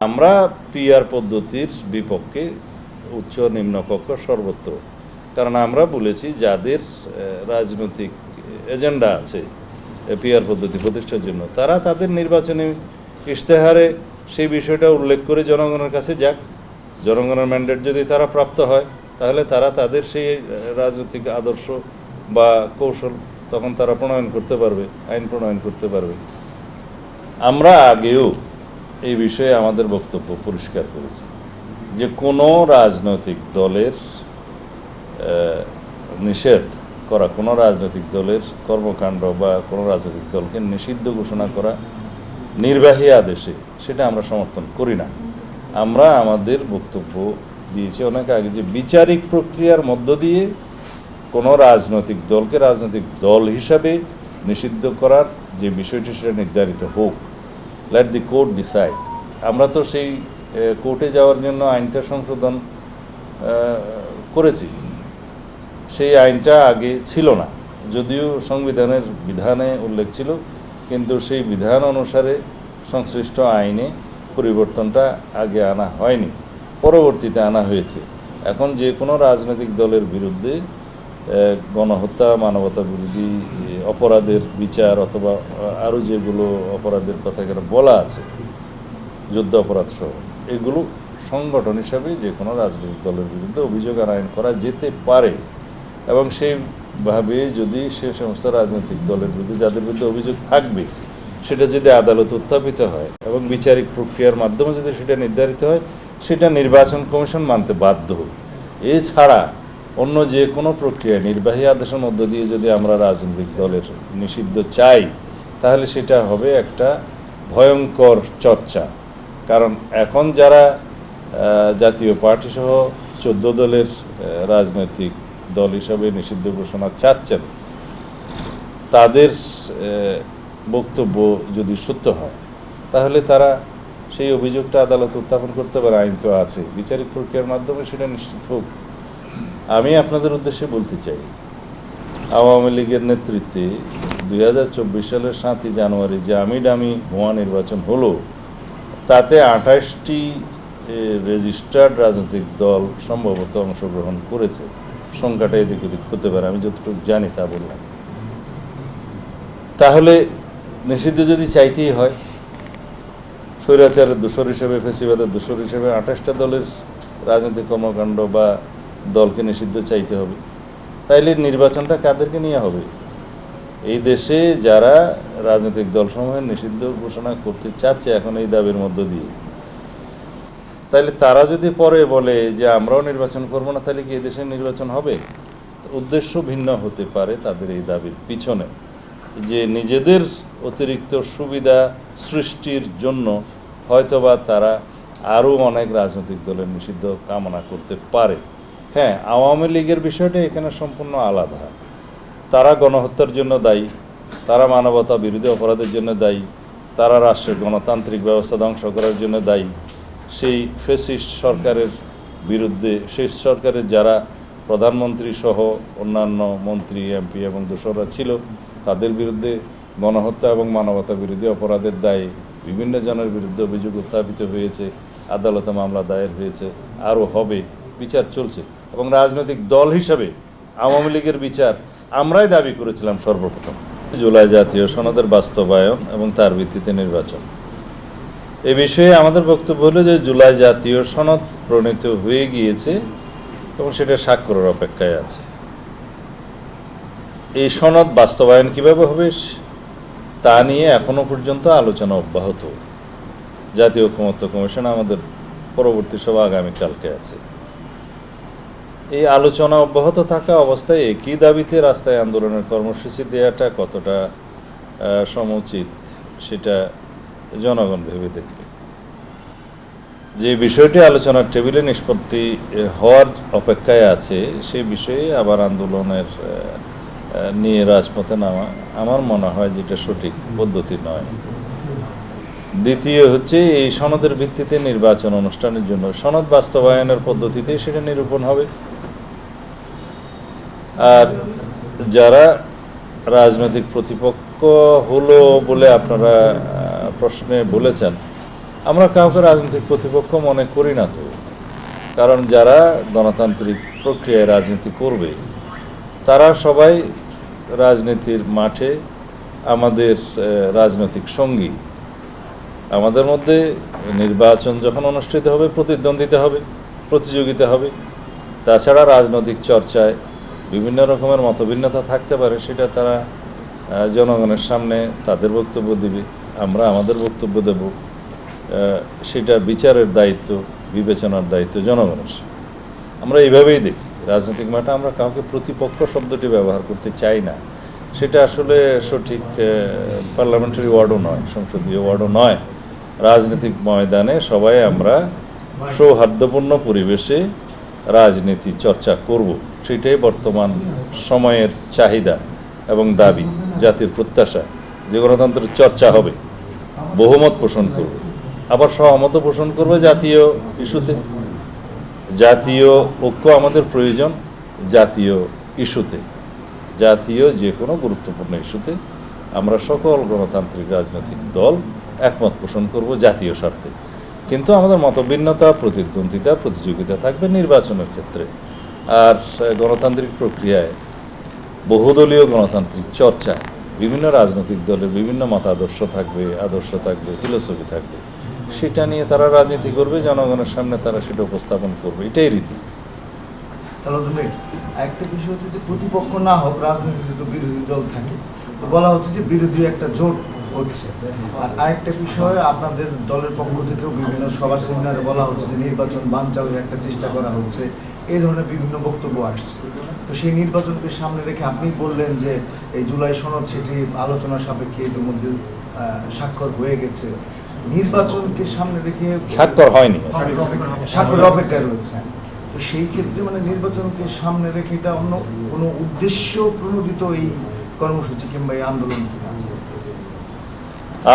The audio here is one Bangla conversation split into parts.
আমরা পিআর পদ্ধতির বিপক্ষে উচ্চ নিম্নকক্ষ সর্বত্র। কারণ আমরা বলেছি যাদের রাজনৈতিক এজেন্ডা আছে পিআর পদ্ধতি প্রতিষ্ঠার জন্য, তারা তাদের নির্বাচনী ইশতেহারে সেই বিষয়টা উল্লেখ করে জনগণের কাছে যাক। জনগণের ম্যান্ডেট যদি তারা প্রাপ্ত হয়, তাহলে তারা তাদের সেই রাজনৈতিক আদর্শ বা কৌশল তখন তারা প্রণয়ন করতে পারবে, আইন প্রণয়ন করতে পারবে। আমরা আগেও এই বিষয়ে আমাদের বক্তব্য পরিষ্কার করেছি যে কোনো রাজনৈতিক দলের নিষেধ করা, কোনো রাজনৈতিক দলের কর্মকাণ্ড বা কোনো রাজনৈতিক দলকে নিষিদ্ধ ঘোষণা করা নির্বাহী আদেশে সেটা আমরা সমর্থন করি না। আমরা আমাদের বক্তব্য দিয়েছি অনেক আগে যে বিচারিক প্রক্রিয়ার মধ্য দিয়ে কোনো রাজনৈতিক দলকে রাজনৈতিক দল হিসাবে নিষিদ্ধ করার যে বিষয়টি সেটা নির্ধারিত হোক। লেট দি কোর্ট ডিসাইড আমরা তো সেই কোর্টে যাওয়ার জন্য আইনটা সংশোধন করেছি। সেই আইনটা আগে ছিল না। যদিও সংবিধানের বিধানে উল্লেখ ছিল, কিন্তু সেই বিধান অনুসারে সংশ্লিষ্ট আইনে পরিবর্তনটা আগে আনা হয়নি। পরবর্তীতে আনা হয়েছে। এখন যে কোনো রাজনৈতিক দলের বিরুদ্ধে গণহত্যা মানবতা বিরোধী অপরাধের বিচার অথবা আরও যেগুলো অপরাধের কথা এখানে বলা আছে, যুদ্ধ অপরাধ সহ, এগুলো সংগঠন হিসাবে যে কোনো রাজনৈতিক দলের বিরুদ্ধে অভিযোগ আনায়ন করা যেতে পারে। এবং সেইভাবে যদি সে সমস্ত রাজনৈতিক দলের বিরুদ্ধে যাদের বিরুদ্ধে অভিযোগ থাকবে, সেটা যদি আদালত উত্থাপিত হয় এবং বিচারিক প্রক্রিয়ার মাধ্যমে যদি সেটা নির্ধারিত হয়, সেটা নির্বাচন কমিশন মানতে বাধ্য এছাড়া অন্য যে কোনো প্রক্রিয়া, নির্বাহী আদেশের মধ্য দিয়ে যদি আমরা রাজনৈতিক দলের নিষিদ্ধ চাই, তাহলে সেটা হবে একটা ভয়ঙ্কর চর্চা। কারণ এখন যারা জাতীয় পার্টি সহ চোদ্দ দলের রাজনৈতিক দল হিসাবে নিষিদ্ধ ঘোষণা চাচ্ছেন, তাদের বক্তব্য যদি সত্য হয়, তাহলে তারা সেই অভিযোগটা আদালত উত্থাপন করতে পারে, আইন তো আছে। বিচারিক প্রক্রিয়ার মাধ্যমে সেটা নিশ্চিত হোক। আমি আপনাদের উদ্দেশ্যে বলতে চাই, আওয়ামী লীগের নেতৃত্বে দুই হাজার চব্বিশ সালের সাতই জানুয়ারি যে আমি ডামি ভুয়া নির্বাচন হলো, তাতে আঠাশটি রেজিস্টার্ড রাজনৈতিক দল সম্ভবত অংশগ্রহণ করেছে। সংখ্যাটা এদিক ওদিক হতে পারে, আমি যতটুকু জানি তা বললাম। তাহলে নিষিদ্ধ যদি চাইতেই হয়, স্বৈরাচারের দোষর হিসেবে, ফেসিবাদের দোষর হিসেবে আঠাশটা দলের রাজনৈতিক কর্মকাণ্ড বা দলকে নিষিদ্ধ চাইতে হবে। তাইলে নির্বাচনটা কাদেরকে নিয়ে হবে? এই দেশে যারা রাজনৈতিক দলসমূহের নিষিদ্ধ ঘোষণা করতে চাচ্ছে এখন এই দাবির মধ্য দিয়ে, তাইলে তারা যদি পরে বলে যে আমরাও নির্বাচন করব না তাহলে কি এই দেশে নির্বাচন হবে? উদ্দেশ্য ভিন্ন হতে পারে তাদের এই দাবির পিছনে। যে নিজেদের অতিরিক্ত সুবিধা সৃষ্টির জন্য হয়তোবা তারা আরও অনেক রাজনৈতিক দলের নিষিদ্ধ কামনা করতে পারে। হ্যাঁ আওয়ামী লীগের বিষয়টা এখানে সম্পূর্ণ আলাদা। তারা গণহত্যার জন্য দায়ী, তারা মানবতা বিরোধী অপরাধের জন্য দায়ী, তারা রাষ্ট্রের গণতান্ত্রিক ব্যবস্থা ধ্বংস করার জন্য দায়ী। সেই ফেসিস্ট সরকারের বিরুদ্ধে সেই সরকারের যারা প্রধানমন্ত্রী সহ অন্যান্য মন্ত্রী, এমপি এবং দোসররা ছিল, তাদের বিরুদ্ধে গণহত্যা এবং মানবতা বিরোধী অপরাধের দায়ে বিভিন্ন জনের বিরুদ্ধে অভিযোগ উত্থাপিত হয়েছে, আদালতে মামলা দায়ের হয়েছে, আরও হবে, বিচার চলছে। এবং রাজনৈতিক দল হিসাবে আওয়ামী লীগের বিচার আমরাই দাবি করেছিলাম সর্বপ্রথম। জুলাই জাতীয় সনদের বাস্তবায়ন এবং তার ভিত্তিতে নির্বাচন। এ বিষয়ে আমাদের বক্তব্য হলো যে জুলাই জাতীয় সনদ প্রণীত হয়ে গিয়েছে এবং সেটা স্বাক্ষরের অপেক্ষায় আছে। এই সনদ বাস্তবায়ন কীভাবে হবে তা নিয়ে এখনও পর্যন্ত আলোচনা অব্যাহত। জাতীয় ক্ষমতা কমিশন আমাদের পরবর্তী সভা আগামীকালকে আছে। এই আলোচনা অব্যাহত থাকা অবস্থায় একই দাবিতে রাস্তায় আন্দোলনের কর্মসূচি দেওয়াটা কতটা সমুচিত সেটা জনগণ ভেবে দেখবে। যে বিষয়টি আলোচনার টেবিলে নিষ্পত্তি হওয়ার অপেক্ষায় আছে সেই বিষয়ে আবার আন্দোলনের নিয়ে রাজপথে নামা আমার মনে হয় যেটা সঠিক পদ্ধতি নয়। দ্বিতীয় হচ্ছে এই সনদের ভিত্তিতে নির্বাচন অনুষ্ঠানের জন্য সনদ বাস্তবায়নের পদ্ধতিতে সেটা নিরূপণ হবে। আর যারা রাজনৈতিক প্রতিপক্ষ হলো বলে আপনারা প্রশ্নে বলেছেন, আমরা কাউকে রাজনৈতিক প্রতিপক্ষ মনে করি না তো। কারণ যারা গণতান্ত্রিক প্রক্রিয়ায় রাজনীতি করবে, তারা সবাই রাজনীতির মাঠে আমাদের রাজনৈতিক সঙ্গী। আমাদের মধ্যে নির্বাচন যখন অনুষ্ঠিত হবে, প্রতিদ্বন্দ্বিতা হবে, প্রতিযোগিতা হবে, তাছাড়া রাজনৈতিক চর্চায় বিভিন্ন রকমের মতভিন্নতা থাকতে পারে, সেটা তারা জনগণের সামনে তাদের বক্তব্য দিবে, আমরা আমাদের বক্তব্য দেব। সেটা বিচারের দায়িত্ব, বিবেচনার দায়িত্ব জনগণের আমরা এইভাবেই দেখি, রাজনৈতিক মাঠে আমরা কাউকে প্রতিপক্ষ শব্দটি ব্যবহার করতে চাই না। সেটা আসলে সঠিক পার্লামেন্টারি ওয়ার্ডও নয়, সংসদীয় ওয়ার্ডও নয়। রাজনৈতিক ময়দানে সবাই আমরা সৌহার্দ্যপূর্ণ পরিবেশে রাজনীতি চর্চা করব। সেটাই বর্তমান সময়ের চাহিদা এবং দাবি, জাতির প্রত্যাশা। যে গণতন্ত্রের চর্চা হবে, বহুমত পোষণ করবে। আবার সহমত পোষণ করবে জাতীয় ইস্যুতে। জাতীয় ঐক্য আমাদের প্রয়োজন জাতীয় ইস্যুতে। জাতীয় যে কোনো গুরুত্বপূর্ণ ইস্যুতে আমরা সকল গণতান্ত্রিক রাজনৈতিক দল একমত পোষণ করব জাতীয় স্বার্থে। কিন্তু আমাদের মতভিন্নতা প্রতিদ্বন্দ্বিতা, প্রতিযোগিতা থাকবে নির্বাচনের ক্ষেত্রে। আর গণতান্ত্রিক প্রক্রিয়ায় বহুদলীয় গণতান্ত্রিক চর্চা, বিভিন্ন রাজনৈতিক দলের বিভিন্ন মতাদর্শ থাকবে, আদর্শ থাকবে ফিলোসফি থাকবে, সেটা নিয়ে তারা রাজনীতি করবে, জনগণের সামনে তারা সেটা উপস্থাপন করবে, এটাই রীতি। একটা বিষয় হচ্ছে যে প্রতিপক্ষ না হোক, রাজনীতিতে তো বিরোধী দল থাকে বলা হচ্ছে যে বিরোধী একটা জোট হচ্ছে। আর আরেকটা বিষয়, আপনাদের দলের পক্ষ থেকেও বিভিন্ন সভা সেমিনারে বলা হচ্ছে যে নির্বাচন বানচালের একটা চেষ্টা করা হচ্ছে এই ধরনের বিভিন্ন বক্তব্য আসছে। তো সেই নির্বাচনকে সামনে রেখে আপনি বললেন যে এই জুলাই সনদ সেটি আলোচনা সাপেক্ষে ইতিমধ্যে স্বাক্ষর হয়ে গেছে। নির্বাচনকে সামনে রেখে স্বাক্ষর হয়নি। স্বাক্ষরের অপেক্ষায় রয়েছে। তো সেই ক্ষেত্রে মানে নির্বাচনকে সামনে রেখে এটা অন্য কোনো উদ্দেশ্য প্রণোদিত এই কর্মসূচি কিংবা এই আন্দোলন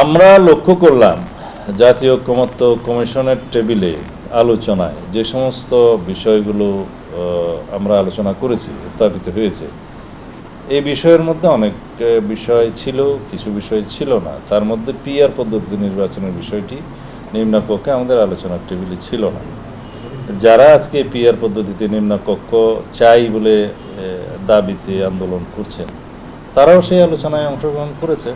আমরা লক্ষ্য করলাম জাতীয় ঐক্যমত্য কমিশনের টেবিলে আলোচনায় যে সমস্ত বিষয়গুলো আমরা আলোচনা করেছি, উত্থাপিত হয়েছে, এই বিষয়ের মধ্যে অনেক বিষয় ছিল, কিছু বিষয় ছিল না। তার মধ্যে পিআর পদ্ধতি নির্বাচনের বিষয়টি নিম্নকক্ষে আমাদের আলোচনার টেবিলে ছিল না। যারা আজকে পিআর পদ্ধতিতে নিম্নকক্ষ চাই বলে দাবিতে আন্দোলন করছেন, তারাও সেই আলোচনায় অংশগ্রহণ করেছে।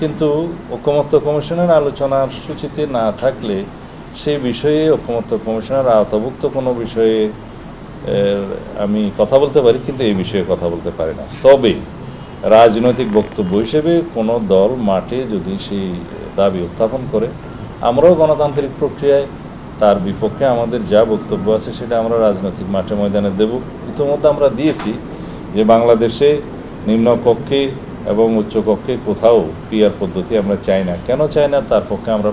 কিন্তু ঐক্যমত্য কমিশনের আলোচনার সূচিতে না থাকলে সেই বিষয়ে ঐক্যমত্য কমিশনের, আওতাভুক্ত কোনো বিষয়ে আমি কথা বলতে পারি, কিন্তু এই বিষয়ে কথা বলতে পারি না। তবে রাজনৈতিক বক্তব্য হিসেবে কোনো দল মাঠে যদি সেই দাবি উত্থাপন করে, আমরাও গণতান্ত্রিক প্রক্রিয়ায়, তার বিপক্ষে আমাদের যা বক্তব্য আছে সেটা আমরা রাজনৈতিক মাঠে ময়দানে দেব। ইতিমধ্যে আমরা দিয়েছি যে বাংলাদেশে নিম্নকক্ষে এবং উচ্চকক্ষে কোথাও পিয়ার পদ্ধতি আমরা চাই না। কেন চাই না? তার পক্ষে আমরা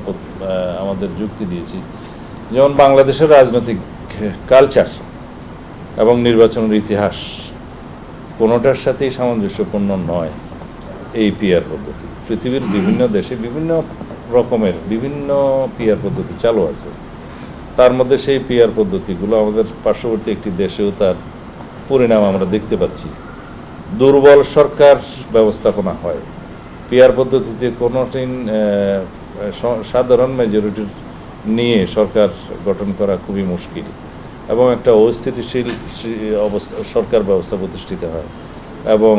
আমাদের যুক্তি দিয়েছি। যেমন বাংলাদেশের রাজনৈতিক কালচার এবং নির্বাচনের ইতিহাস কোনোটার সাথেই সামঞ্জস্যপূর্ণ নয় এই পিয়ার পদ্ধতি। পৃথিবীর বিভিন্ন দেশে বিভিন্ন রকমের বিভিন্ন পিয়ার পদ্ধতি চালু আছে। তার মধ্যে সেই পিয়ার পদ্ধতিগুলো আমাদের পার্শ্ববর্তী একটি দেশেও তার পরিণাম আমরা দেখতে পাচ্ছি। দুর্বল সরকার ব্যবস্থাপনা হয়। পিয়ার পদ্ধতিতে কোনোটি সাধারণ মেজরিটির নিয়ে সরকার গঠন করা খুবই মুশকিল এবং একটা অস্থিতিশীল অবস্থা, সরকার ব্যবস্থা প্রতিষ্ঠিত হয় এবং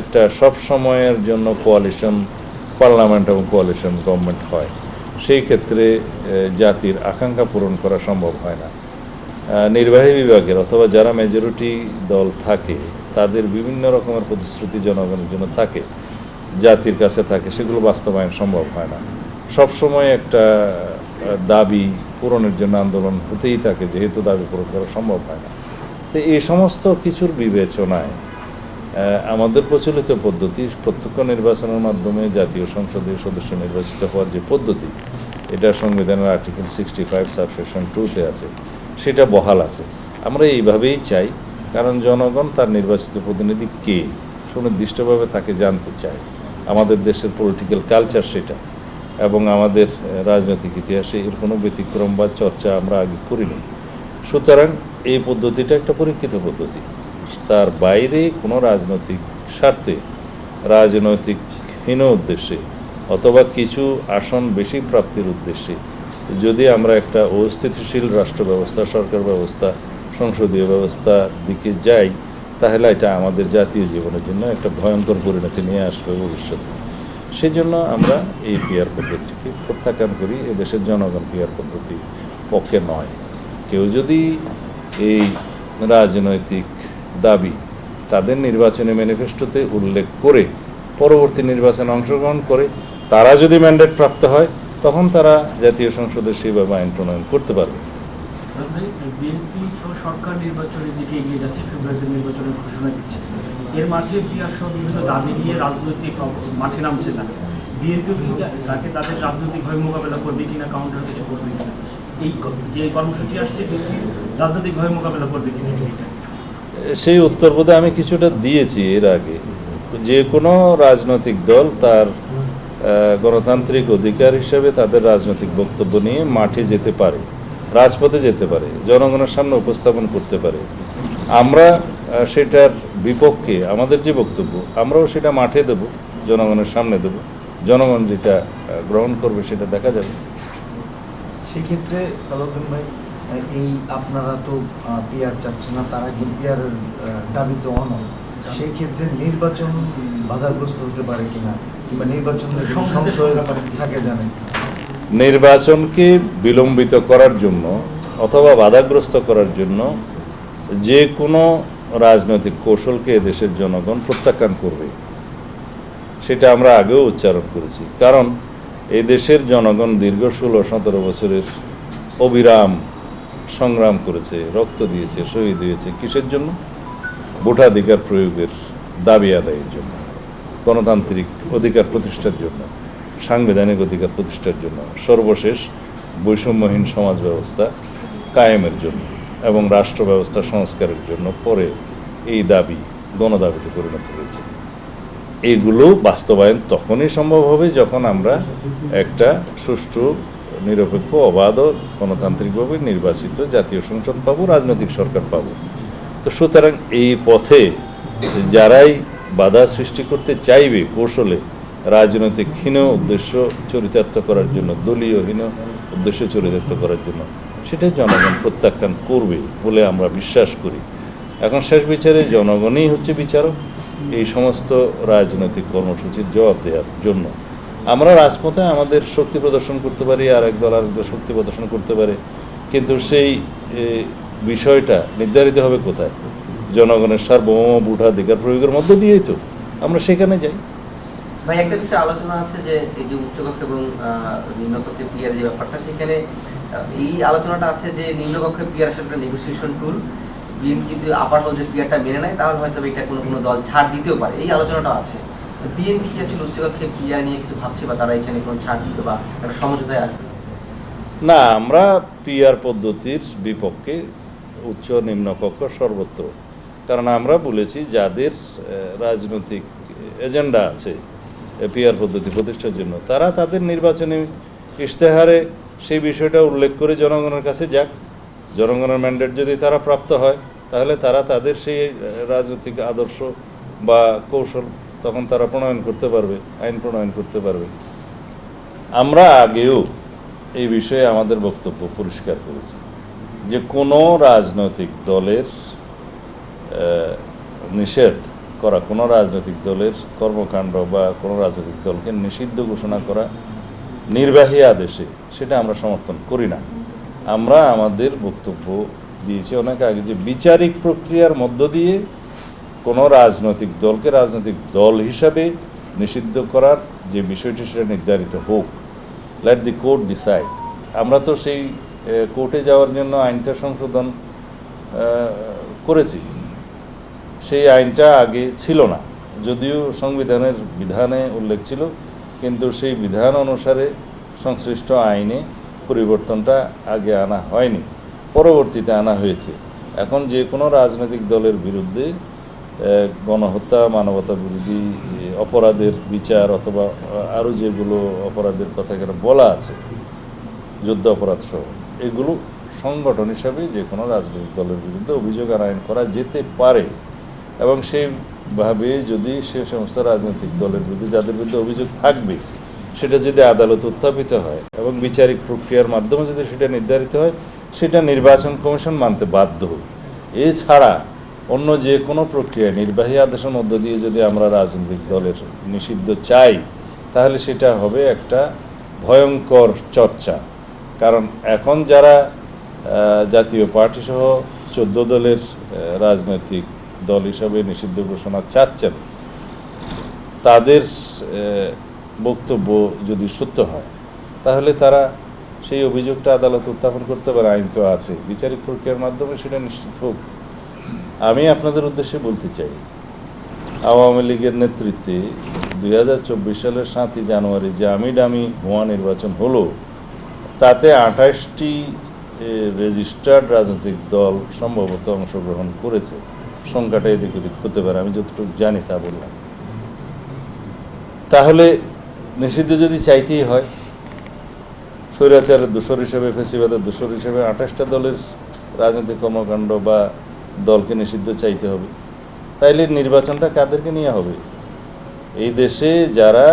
একটা সব সময়ের জন্য কোয়ালিশন পার্লামেন্ট এবং কোয়ালিশন গভর্নমেন্ট হয়। সেই ক্ষেত্রে জাতির আকাঙ্ক্ষা পূরণ করা সম্ভব হয় না। নির্বাহী বিভাগের অথবা যারা মেজরিটি দল থাকে তাদের বিভিন্ন রকমের প্রতিশ্রুতি জনগণের জন্য থাকে, জাতির কাছে থাকে, সেগুলো বাস্তবায়ন সম্ভব হয় না। সবসময় একটা দাবি পূরণের জন্য আন্দোলন হতেই থাকে, যেহেতু দাবি পূরণ করা সম্ভব হয় না। তো এই সমস্ত কিছুর বিবেচনায় আমাদের প্রচলিত পদ্ধতি, প্রত্যক্ষ নির্বাচনের মাধ্যমে জাতীয় সংসদের সদস্য নির্বাচিত হওয়ার যে পদ্ধতি, এটা সংবিধানের আর্টিকেল সিক্সটি ফাইভ সাবসেকশন টুতে আছে, সেটা বহাল আছে। আমরা এইভাবেই চাই কারণ জনগণ তার নির্বাচিত প্রতিনিধি কে? সুনির্দিষ্টভাবে তাকে জানতে চায়। আমাদের দেশের পলিটিক্যাল কালচার সেটা। এবং আমাদের রাজনৈতিক ইতিহাসে এর কোনো ব্যতিক্রম বা চর্চা আমরা আগে করিনি। সুতরাং এই পদ্ধতিটা একটা পরীক্ষিত পদ্ধতি। তার বাইরে কোনো রাজনৈতিক স্বার্থে রাজনৈতিক হীন উদ্দেশ্যে অথবা কিছু আসন বেশি প্রাপ্তির উদ্দেশ্যে যদি আমরা একটা অস্থিতিশীল রাষ্ট্র ব্যবস্থা সরকার ব্যবস্থা সংসদীয় ব্যবস্থার দিকে যাই, তাহলে এটা আমাদের জাতীয় জীবনের জন্য একটা ভয়ঙ্কর পরিণতি নিয়ে আসবে ভবিষ্যতে। সেই জন্য আমরা এই পিয়ার পদ্ধতিকে প্রত্যাখ্যান করি এদেশের জনগণ পিয়ার পদ্ধতি পক্ষে নয়। কেউ যদি এই রাজনৈতিক দাবি তাদের নির্বাচনী ম্যানিফেস্টোতে উল্লেখ করে, পরবর্তী নির্বাচনে অংশগ্রহণ করে, তারা যদি ম্যান্ডেট প্রাপ্ত হয়, তখন তারা জাতীয় সংসদে সেভাবে আইন প্রণয়ন করতে পারবে। বিএনপি সরকার নির্বাচনের দিকে এগিয়ে যাচ্ছে, ফেব্রুয়ারিতে নির্বাচনের ঘোষণা দিচ্ছে। এর মাঝে বিভিন্ন দাবি নিয়ে রাজনৈতিক মাঠে নামছে না বিএনপি তাকে তাদের মোকাবেলা করবে কিনা কাউন্টার কিছু করবে কিনা, এই যে কর্মসূচি আসছে মোকাবেলা করবে কিনা সেই উত্তর বোধে আমি কিছুটা দিয়েছি এর আগে। যে কোনো রাজনৈতিক দল তার গণতান্ত্রিক অধিকার হিসেবে তাদের রাজনৈতিক বক্তব্য নিয়ে মাঠে যেতে পারে। রাজপথে যেতে পারে জনগণের সামনে উপস্থাপন করতে পারে। আমরা সেটার বিপক্ষে আমাদের যে বক্তব্য আমরাও সেটা মাঠে দেব জনগণের সামনে দেব। জনগণ যেটা গ্রহণ করবে সেটা দেখা যাবে। সেক্ষেত্রে সালাউদ্দিন ভাই এই আপনারা তো পিয়ার চাচ্ছেন না তারা একজন পিয়ারের দাবি তো অনল। সেই ক্ষেত্রে নির্বাচন বাধাগ্রস্ত হতে পারে কিনা কিংবা সংখ্যা থাকে জানেন। নির্বাচনকে বিলম্বিত করার জন্য অথবা বাধাগ্রস্ত করার জন্য যে কোনো রাজনৈতিক কৌশলকে দেশের জনগণ প্রত্যাখ্যান করবে। সেটা আমরা আগেও উচ্চারণ করেছি। কারণ এই দেশের জনগণ দীর্ঘ ষোলো, সতেরো বছরের অবিরাম সংগ্রাম করেছে, রক্ত দিয়েছে, শহীদ হয়েছে। কিসের জন্য? ভোটাধিকার প্রয়োগের দাবি আদায়ের জন্য, গণতান্ত্রিক অধিকার প্রতিষ্ঠার জন্য। সাংবিধানিক অধিকার প্রতিষ্ঠার জন্য। সর্বশেষ বৈষম্যহীন সমাজ ব্যবস্থা কায়েমের জন্য এবং রাষ্ট্র ব্যবস্থা সংস্কারের জন্য পরে এই দাবি গণদাবিতে পরিণত হয়েছে। এগুলো বাস্তবায়ন তখনই সম্ভব হবে যখন আমরা একটা সুষ্ঠু, নিরপেক্ষ, অবাধ, গণতান্ত্রিকভাবে নির্বাচিত জাতীয় সংসদ পাবো, রাজনৈতিক সরকার পাবো। তো সুতরাং এই পথে যারাই বাধা সৃষ্টি করতে চাইবে কৌশলে রাজনৈতিক হীন উদ্দেশ্য চরিতার্থ করার জন্য, দলীয় হীন উদ্দেশ্য চরিতার্থ করার জন্য সেটা জনগণ প্রত্যাখ্যান করবে বলে আমরা বিশ্বাস করি। এখন শেষ বিচারে জনগণই হচ্ছে বিচারক এই সমস্ত রাজনৈতিক কর্মসূচির জবাব দেওয়ার জন্য। আমরা রাজপথে আমাদের শক্তি প্রদর্শন করতে পারি আর এক দল দল শক্তি প্রদর্শন করতে পারে, কিন্তু সেই বিষয়টা নির্ধারিত হবে কোথায়? জনগণের সার্বভৌম ভোটাধিকার প্রয়োগের মধ্য দিয়েই তো আমরা সেখানে যাই। ভাই, একটা বিষয় আলোচনা আছে যে, এই যে উচ্চকক্ষ এবং নিম্নকক্ষে পিয়ার যে ব্যাপারটা, সেখানে এই আলোচনাটা আছে যে, নিম্নকক্ষে পিয়ার আসলে একটা নেগোসিয়েশন টুল বিএনপি যদি আপার যে পিয়ারটা মেনে নেয়, তাহলে হয়তো এটা কোনো কোনো দল ছাড় দিতেও পারে। এই আলোচনাটা আছে। বিএনপি কি আসলে উচ্চকক্ষে পিয়ার নিয়ে কিছু ভাবছে বা তারা এখানে কোনো ছাড় দিতে বা একটা সমঝোতায় আসবে? না, আমরা পিআর পদ্ধতির বিপক্ষে উচ্চ নিম্নকক্ষ সর্বত্র। কারণ আমরা বলেছি যাদের রাজনৈতিক এজেন্ডা আছে পিআর পদ্ধতি প্রতিষ্ঠার জন্য। তারা তাদের নির্বাচনী ইশতেহারে সেই বিষয়টা উল্লেখ করে জনগণের কাছে যাক। জনগণের ম্যান্ডেট যদি তারা প্রাপ্ত হয়, তাহলে তারা তাদের সেই রাজনৈতিক আদর্শ বা কৌশল তখন তারা প্রণয়ন করতে পারবে, আইন প্রণয়ন করতে পারবে। আমরা আগেও এই বিষয়ে আমাদের বক্তব্য পরিষ্কার করেছি যে কোনো রাজনৈতিক দলের নিষেধ করা কোনো রাজনৈতিক দলের কর্মকাণ্ড বা কোনো রাজনৈতিক দলকে নিষিদ্ধ ঘোষণা করা নির্বাহী আদেশে সেটা আমরা সমর্থন করি না। আমরা আমাদের বক্তব্য দিয়েছি অনেক আগে যে বিচারিক প্রক্রিয়ার মধ্য দিয়ে কোনো রাজনৈতিক দলকে রাজনৈতিক দল হিসাবে নিষিদ্ধ করার যে বিষয়টি সেটা নির্ধারিত হোক। লেট দি কোর্ট ডিসাইড আমরা তো সেই কোর্টে যাওয়ার জন্য আইনটা সংশোধন করেছি। সেই আইনটা আগে ছিল না। যদিও সংবিধানের বিধানে উল্লেখ ছিল, কিন্তু সেই বিধান অনুসারে সংশ্লিষ্ট আইনে পরিবর্তনটা আগে আনা হয়নি, পরবর্তীতে আনা হয়েছে। এখন যে কোনো রাজনৈতিক দলের বিরুদ্ধে গণহত্যা, মানবতা বিরোধী অপরাধের বিচার অথবা আরও যেগুলো অপরাধের কথা এখানে বলা আছে, যুদ্ধ অপরাধ সহ, এগুলো সংগঠন হিসাবে যে কোনো রাজনৈতিক দলের বিরুদ্ধে অভিযোগ আনায়ন করা যেতে পারে। এবং সেইভাবে যদি সে সমস্ত রাজনৈতিক দলের বিরুদ্ধে, যাদের বিরুদ্ধে অভিযোগ থাকবে, সেটা যদি আদালত উত্থাপিত হয় এবং বিচারিক প্রক্রিয়ার মাধ্যমে যদি সেটা নির্ধারিত হয়, সেটা নির্বাচন কমিশন মানতে বাধ্য এছাড়া অন্য যে কোনো প্রক্রিয়া নির্বাহী আদেশের মধ্য দিয়ে যদি আমরা রাজনৈতিক দলের নিষিদ্ধ চাই, তাহলে সেটা হবে একটা ভয়ঙ্কর চর্চা। কারণ এখন যারা জাতীয় পার্টি সহ চোদ্দ দলের রাজনৈতিক দল হিসাবে নিষিদ্ধ ঘোষণা চাচ্ছেন। তাদের বক্তব্য যদি সত্য হয়, তাহলে তারা সেই অভিযোগটা আদালত উত্থাপন করতে পারে, আইন তো আছে। বিচারিক প্রক্রিয়ার মাধ্যমে সেটা নিশ্চিত হোক। আমি আপনাদের উদ্দেশ্যে বলতে চাই, আওয়ামী লীগের নেতৃত্বে দুই হাজার চব্বিশ সালের সাতই জানুয়ারি যে আমি ডামি ভুয়া নির্বাচন হলো, তাতে আঠাশটি রেজিস্টার্ড রাজনৈতিক দল সম্ভবত অংশগ্রহণ করেছে। সংখ্যাটা এদিক ওদিক হতে পারে, আমি যতটুকু জানি তা বললাম। তাহলে নিষিদ্ধ যদি চাইতেই হয়, স্বৈরাচারের দোষর হিসেবে, ফেসিবাদের দোষর হিসেবে আঠাশটা দলের রাজনৈতিক কর্মকাণ্ড বা দলকে নিষিদ্ধ চাইতে হবে, তাইলে নির্বাচনটা কাদেরকে নিয়ে হবে? এই দেশে যারা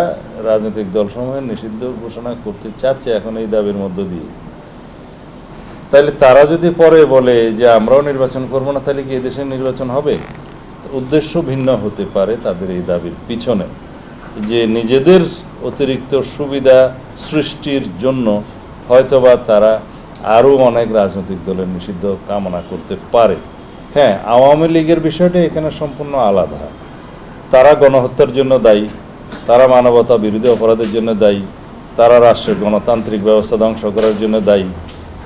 রাজনৈতিক দলসমূহের নিষিদ্ধ ঘোষণা করতে চাচ্ছে এখন এই দাবির মধ্য দিয়ে তাহলে তারা যদি পরে বলে যে আমরাও নির্বাচন করব না, তাহলে কি এদেশে নির্বাচন হবে? উদ্দেশ্য ভিন্ন হতে পারে তাদের এই দাবির পিছনে। যে নিজেদের অতিরিক্ত সুবিধা সৃষ্টির জন্য হয়তোবা তারা আরও অনেক রাজনৈতিক দলের নিষিদ্ধ কামনা করতে পারে। হ্যাঁ আওয়ামী লীগের বিষয়টা এখানে সম্পূর্ণ আলাদা। তারা গণহত্যার জন্য দায়ী, তারা মানবতা বিরোধী অপরাধের জন্য দায়ী, তারা রাষ্ট্রের গণতান্ত্রিক ব্যবস্থা ধ্বংস করার জন্য দায়ী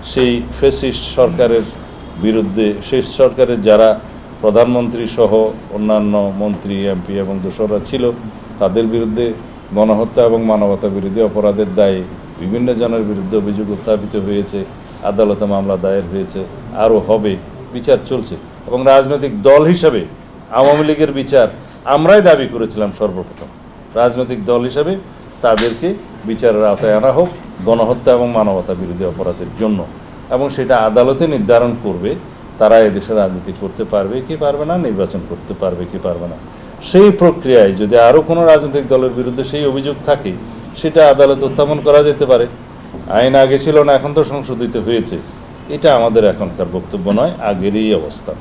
সেই ফেসিস্ট সরকারের বিরুদ্ধে সেই সরকারের যারা প্রধানমন্ত্রী সহ অন্যান্য মন্ত্রী, এমপি এবং দোসররা ছিল, তাদের বিরুদ্ধে গণহত্যা এবং মানবতা বিরোধী অপরাধের দায়ে বিভিন্ন জনের বিরুদ্ধে অভিযোগ উত্থাপিত হয়েছে, আদালতে মামলা দায়ের হয়েছে, আরও হবে, বিচার চলছে। এবং রাজনৈতিক দল হিসাবে আওয়ামী লীগের বিচার আমরাই দাবি করেছিলাম সর্বপ্রথম। রাজনৈতিক দল হিসাবে তাদেরকে বিচারের আওতায় আনা হোক গণহত্যা এবং মানবতা বিরোধী অপরাধের জন্য। এবং সেটা আদালতে নির্ধারণ করবে, তারা এদেশে রাজনীতি করতে পারবে কি পারবে না, নির্বাচন করতে পারবে কি পারবে না। সেই প্রক্রিয়ায় যদি আরও কোনো রাজনৈতিক দলের বিরুদ্ধে সেই অভিযোগ থাকে, সেটা আদালত উত্থাপন করা যেতে পারে। আইন আগে ছিল না, এখন তো সংশোধিত হয়েছে। এটা আমাদের এখনকার বক্তব্য নয় আগেরই অবস্থা।